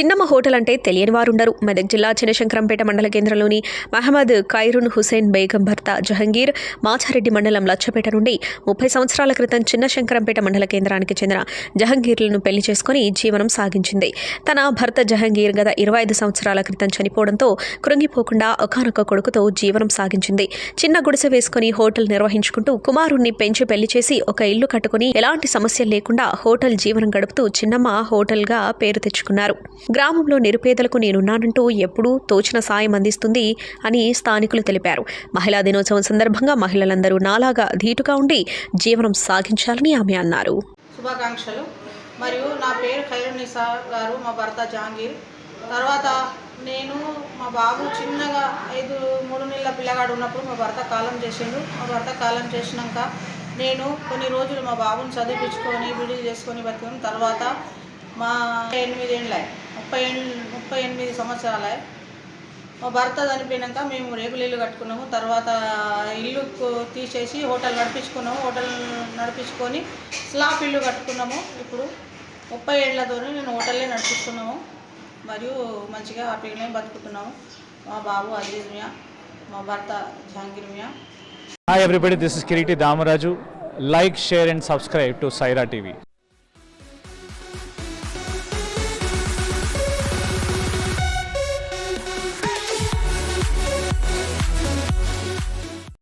చిన్నమ్మ హోటల్ అంటే తెలియని వారుండరు. మెదక్ జిల్లా చినశంకరంపేట మండల కేంద్రంలోని మహమ్మద్ ఖైరున్ హుసేన్ బేగం భర్త జహంగీర్ మాచారెడ్డి మండలం లచ్చపేట నుండి ముప్పై సంవత్సరాల క్రితం చిన్న శంకరంపేట మండల కేంద్రానికి చెందిన జహంగీర్లను పెళ్ళి చేసుకుని జీవనం సాగించింది. తన భర్త జహంగీర్ గత ఇరవై ఐదు సంవత్సరాల క్రితం చనిపోవడంతో కృంగిపోకుండా ఒకనొక కొడుకుతో జీవనం సాగించింది. చిన్న గుడిసె వేసుకుని హోటల్ నిర్వహించుకుంటూ కుమారుణ్ణి పెంచి పెళ్ళి చేసి ఒక ఇల్లు కట్టుకుని ఎలాంటి సమస్యలు లేకుండా హోటల్ జీవనం గడుపుతూ చిన్నమ్మ హోటల్గా పేరు తెచ్చుకున్నారు. గ్రామంలో నిరుపేదలకు నేనున్నానంటూ ఎప్పుడూ తోచిన సాయం అందిస్తుంది అని స్థానికులు తెలిపారు. మహిళా దినోత్సవం సందర్భంగా మహిళలందరూ నాలాగా ధీటుగా ఉండి జీవనం సాగించాలని ఆమె అన్నారు. శుభాకాంక్షలు. మరియు నా పేరు ఖైరునిసా గారు మా భర్త జాంగీర్. తర్వాత నేను మా బాబు చిన్నగా ఐదు మూడు నెలల పిల్లగాడు ఉన్నప్పుడు మా భర్త కాలం చేసిండు. మా భర్త కాలం చేసినాక నేను కొన్ని రోజులు మా బాబుని చదివించుకొని బిడీలు చేసుకొని బతికాను తర్వాత మా ఎనిమిది ముప్పై ముప్పై ఎనిమిది సంవత్సరాల. మా భర్త చనిపోయినాక మేము రేకులు ఇల్లు కట్టుకున్నాము. తర్వాత ఇల్లు తీసేసి హోటల్ నడిపించుకున్నాము. హోటల్ నడిపించుకొని స్లాబ్ ఇల్లు కట్టుకున్నాము. ఇప్పుడు ముప్పై ఏళ్ళతో నేను హోటల్లే నడిపిస్తున్నాము. మరియు మంచిగా హ్యాపీగానే బతుకుతున్నాము. మా బాబు అజీజ్ మియా మా భర్త Jahangir Miya. Hi everybody, this Kireeti Damaraju like share and subscribe to Saira TV